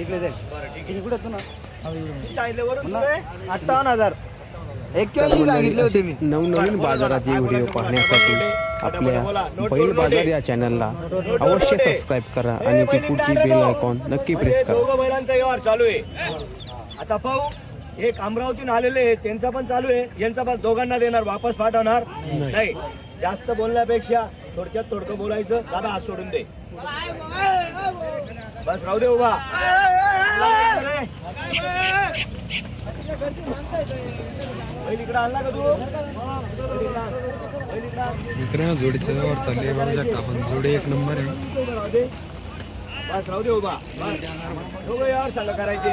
इकडे जाईल कुठे तू ना? अठ्ठावन्न हजार. एक्क्याऐंशी सांगितले होते मी नवनवीन बाजाराचे व्हिडिओ पाहण्यासाठी आपल्या बैल बाजार या चॅनलला अवश्य सबस्क्राईब करा आणि ती पुढची बेल आयकॉन नक्की प्रेस करा दोघं बैलांचा व्यवहार चालू आहे आता पाहू एक अमरावतीहून आलेले आहे त्यांचा पण चालू आहे यांचा पण दोघांना देणार वापस पाठवणार नाही जास्त बोलण्यापेक्षा थोडक्यात थोडकं बोलायचं दादा हात सोडून दे बस राहू दे उभा मित्रांनो जोडीचा व्यवहार चालले बघू शकता आपण. जोडी एक नंबर आहे. बस राहू दे उभा. बस. दोघं यावर सांगा करायचे.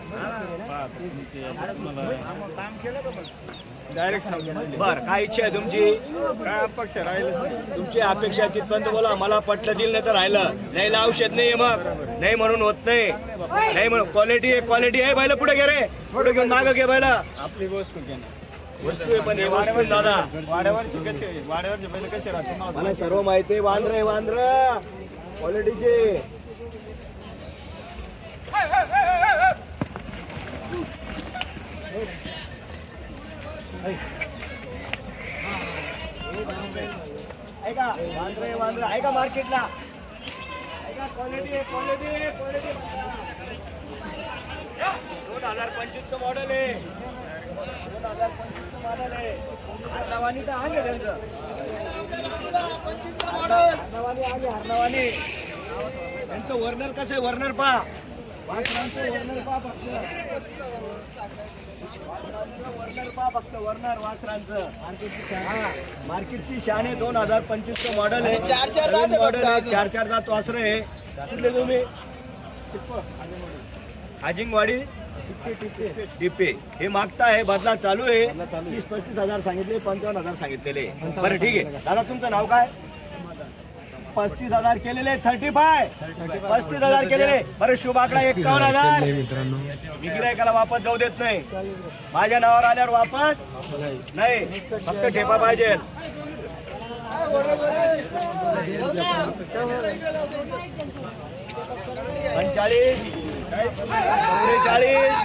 हा. बरं काय इच्छा आहे तुमची? काय अपेक्षा? राहील तुमची अपेक्षा तिथपर्यंत बोला. मला पटलं दिल नाही तर राहिलं. नाही औषध नाही मग. नाही म्हणून होत नाही. नाही म्हणून. क्वालिटी आहे क्वालिटी आहे बैल. पुढे घे रे. पुढे घेऊन मागं घे बैल. आपली वस्तू घ्या वस्तू आहे पण हे आहे दादा. वाड्यावरची कसे वाड्यावरचे पहिले कसे राहते मला सर्व माहिती आहे. वांद्र आहे वांद्र क्वालिटीचे ऐका वांद्र आहे ऐका मार्केटला. ऐका क्वालिटी आहे क्वालिटी आहे क्वालिटी दोन हजार पंचवीसचं मॉडेल आहे. दोन हजार पंचवीसचं मॉडेल आहे. तर आहे त्यांचं. हरणावानी त्यांचं वर्नर कसं आहे? वर्नर पा हा, मार्केटची शान आहे दोन हजार पंचवीसचं मॉडेल आहे. चार चार जात आहे आहे. चार चार जात वासर आहे. कुठले तुम्ही? आजिंगवाडी टिपे हे मागताय बदला चालू आहे. तीस पस्तीस हजार सांगितले. पंचावन्न हजार सांगितलेले. बरं ठीक आहे. दादा तुमचं नाव काय? पस्तीस हजार केलेले थर्टी फाय पस्तीस हजार केलेले. बरं शुभ आकडा एकावन्न हजार मी गिरायकाला वापस जाऊ देत नाही. माझ्या नावावर आल्यावर वापस नाही. फक्त ठेपा पाहिजे. पंचाळीस. चौवेचाळीस.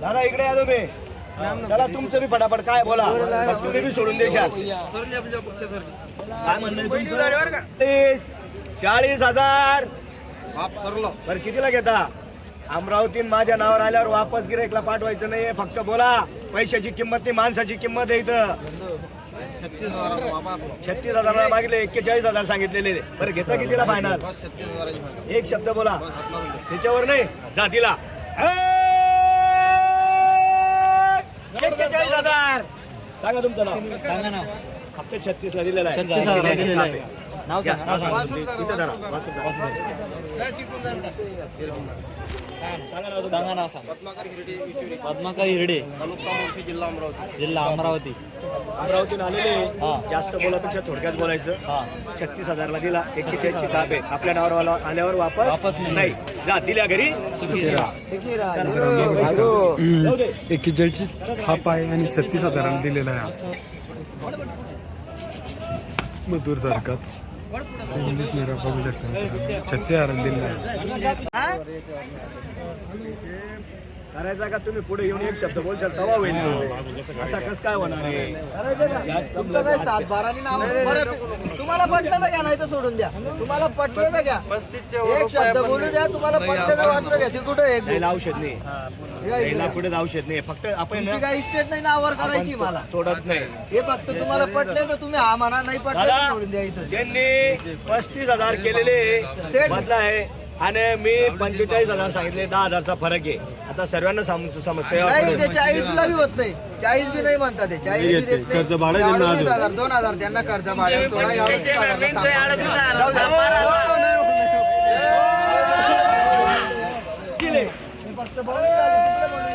दादा इकडे या तुम्ही. चला तुमचं बी फटाफट. काय बोला? मग तुम्ही बी सोडून देशात. काय म्हणणं आहे तीस चाळीस हजार. बरं कितीला घेता? अमरावती माझ्या नावावर आल्यावर वापस गिरायकला पाठवायचं नाहीये. फक्त बोला. पैशाची किंमत नाही माणसाची किंमत आहे इथं. छत्तीस हजाराला मागितले एक्केचाळीस हजार सांगितलेले. बरं घेता कितीला फायनल एक शब्द बोला. त्याच्यावर नाही जातीला एक्केचाळीस हजार सांगा तुमचं नाव. सांगा ना फक्त छत्तीस ला दिलेला आहे. छत्तीस दिलेलं आहे. नाव सांगा. इथं धरा. सांगा ना पद्माकर हिरडे जिल्हा अमरावती. अमरावतीन आलेले हा. जास्त बोलापेक्षा थोडक्यात बोलायचं. छत्तीस हजारला दिला. एक्केचाळीस ची ताप आहे. आपल्या नावावर आला- आल्यावर वापस वापस नाही. नाही. जा दिल्या घरी. सुखी राहा. जाऊ दे. एक्केचाळीसची हाप आहे आणि छत्तीस हजाराला दिलेला आहे. मधुर सारखाच. सेम दिसणारा बघू शकता छत्ती छत्तीस हजाराला करायचा का तुम्ही पुढे येऊन एक शब्द बोलशाल तवा होईल तो. असा कस काय होणार आहे? तुमचं काय सात बारानी नाव बरं, तुम्हाला पटलं तर घ्या नाही तर सोडून द्या. तुम्हाला पटलं तर घ्या. एक शब्द बोलू द्या तुम्हाला पटलं तर वाचलं घ्या. ते कुठं एक नाही औषध नाही. नाही पुढे औषध नाही. फक्त आपण तुमची काही इस्टेट नाही नावावर करायची मला. तोडत नाही. हे फक्त तुम्हाला पटलं तर तुम्ही हा म्हणा नाही पटलं तर दादा सोडून द्या इथं. त्यांनी पस्तीस हजार केलेले. बदला आहे आणि मी पंचेचाळीस हजार सांगितले दहा हजारचा फरक आहे आता सर्वांना सम- समजतंय नाही ते चाळीसला बी होत नाही चाळीस बी नाही म्हणतात ते चाळीस बी देत नाही अडतीस. हजार दोन हजार त्यांना कर्ज भाडं सोळा. जाऊ द्या. दिले हे फक्त बोलून झाले, तिकडे बोलून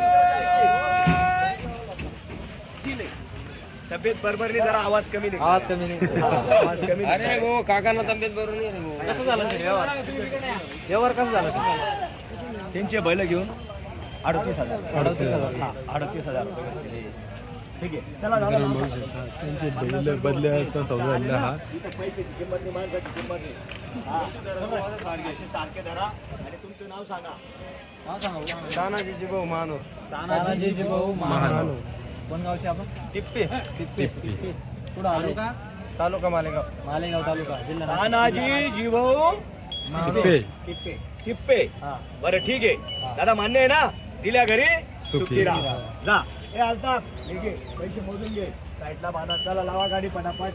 दिले तब्येत बरोबर जरा आवाज कमी आवाज कमी नाही कमी अरे हो काकांना तब्येत बरोबर नाही कसं झालं व्यवहार? व्यवहार कसं झाला? त्यांचे बैल घेऊन अडतीस हजार. अडतीस हजार. हा अडतीस हजार रुपये घेतले. ठीक आहे. चला दादा नाव बघू सांगा. शकता त्यांचे बैल बदल्याचा सौदा झालेला हा. इथं पैशाची किंमत नाही माणसाची किंमत नाही हा सारखे सारखे धरा आणि तुमचं नाव सांगा नाव सांगा तानाजीची भाऊ मानव तानाजी भाऊ महानव कोण गावचे आपण टिप्पे कुठं आलो? का तालुका मालेगाव. मालेगाव तालुका. जिल्हा तानाजी जीभाऊ टिप्पे टिप्पे टिप्पे बरं ठीक आहे. दादा मान्य आहे ना? दिल्या घरी? सुखी राहा. जा. हे अल्ताफ हे घे पैसे मोजून घे. साईडला बाधा. चला लावा गाडी पटापट.